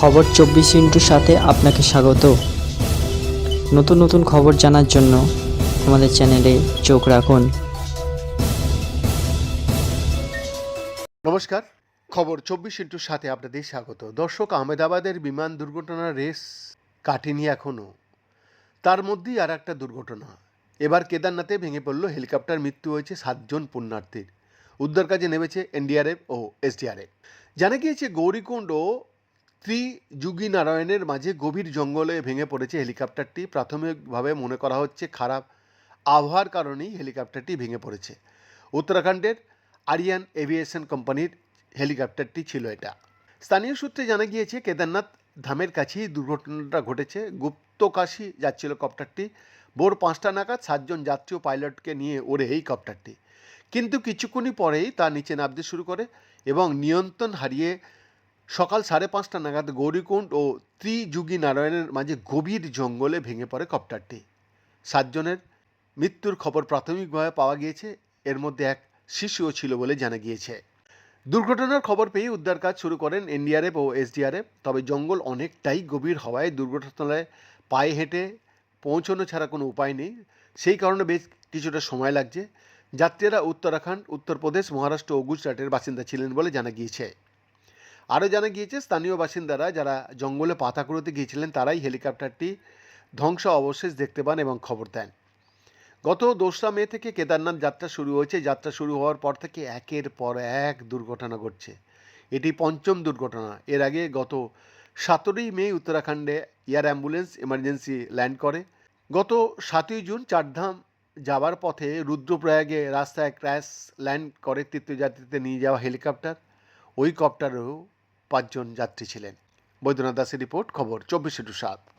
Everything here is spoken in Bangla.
খবর চব্বিশ ইন্টুর সাথে আপনাকে স্বাগত। নতুন নতুন খবর জানার জন্য আমাদের চ্যানেলে চোখ রাখুন। নমস্কার, খবর চব্বিশ ইন্টুর সাথে আপনাদের স্বাগত। দর্শক, আহমেদাবাদের বিমান দুর্ঘটনার রেস কাটেনি এখনও তার মধ্যেই আর একটা দুর্ঘটনা। এবার কেদারনাথে ভেঙে পড়ল হেলিকপ্টার, মৃত্যু হয়েছে সাতজন পুণ্যার্থীর। উদ্ধার কাজে নেমেছে এনডিআরএফ ও এসডিআরএফ। জানা গিয়েছে, গৌরীকুণ্ড ত্রিযুগী নারায়ণের মাঝে গভীর জঙ্গলে ভেঙে পড়েছে হেলিকপ্টারটি। প্রাথমিকভাবে মনে করা হচ্ছে খারাপ আবহাওয়ার কারণেই হেলিকপ্টারটি ভেঙে পড়েছে। উত্তরাখণ্ডের আরিয়ান এভিয়েশন কোম্পানির হেলিকপ্টারটি ছিল এটা। স্থানীয় সূত্রে জানা গিয়েছে, কেদারনাথ ধামের কাছেই দুর্ঘটনাটা ঘটেছে। গুপ্তকাশী যাচ্ছিল কপ্টারটি। ভোর পাঁচটা নাগাদ সাতজন যাত্রী ও পাইলটকে নিয়ে ওড়ে এই কপ্টারটি। কিন্তু কিছুক্ষণই পরেই তা নিচে নামতে শুরু করে এবং নিয়ন্ত্রণ হারিয়ে সকাল সাড়ে পাঁচটা নাগাদ গৌরীকুণ্ড ও ত্রিযুগী নারায়ণের মাঝে গভীর জঙ্গলে ভেঙে পড়ে কপ্টারটি। সাতজনের মৃত্যুর খবর প্রাথমিকভাবে পাওয়া গিয়েছে, এর মধ্যে এক শিশুও ছিল বলে জানা গিয়েছে। দুর্ঘটনার খবর পেয়ে উদ্ধার কাজ শুরু করেন এনডিআরএফ ও এসডিআরএফ, তবে জঙ্গল অনেকটাই গভীর হওয়ায় দুর্ঘটনায় পায়ে হেঁটে পৌঁছানো ছাড়া কোনো উপায় নেই। সেই কারণে বেশ কিছুটা সময় লাগছে। যাত্রীরা উত্তরাখণ্ড, উত্তরপ্রদেশ, মহারাষ্ট্র ও গুজরাটের বাসিন্দা ছিলেন বলে জানা গিয়েছে। আরও জানা গিয়েছে, স্থানীয় বাসিন্দারা যারা জঙ্গলে পাতা কুড়োতে গিয়েছিলেন, তারাই হেলিকপ্টারটি ধ্বংস অবশেষ দেখতে পান এবং খবর দেন। গত দোসরা মে থেকে কেদারনাথ যাত্রা শুরু হয়েছে। যাত্রা শুরু হওয়ার পর থেকে একের পর এক দুর্ঘটনা ঘটছে। এটি পঞ্চম দুর্ঘটনা। এর আগে গত সতেরোই মে উত্তরাখণ্ডে এয়ার অ্যাম্বুলেন্স এমার্জেন্সি ল্যান্ড করে। গত সাতই জুন চারধাম যাবার পথে রুদ্রপ্রয়াগে রাস্তায় ক্র্যাশ ল্যান্ড করে তীর্থযাত্রীতে নিয়ে যাওয়া হেলিকপ্টার। ওই কপ্টারেও পাঁচজন যাত্রী ছিলেন। বৈদ্যনাথ দাসের রিপোর্ট খবর চব্বিশে টু সাত।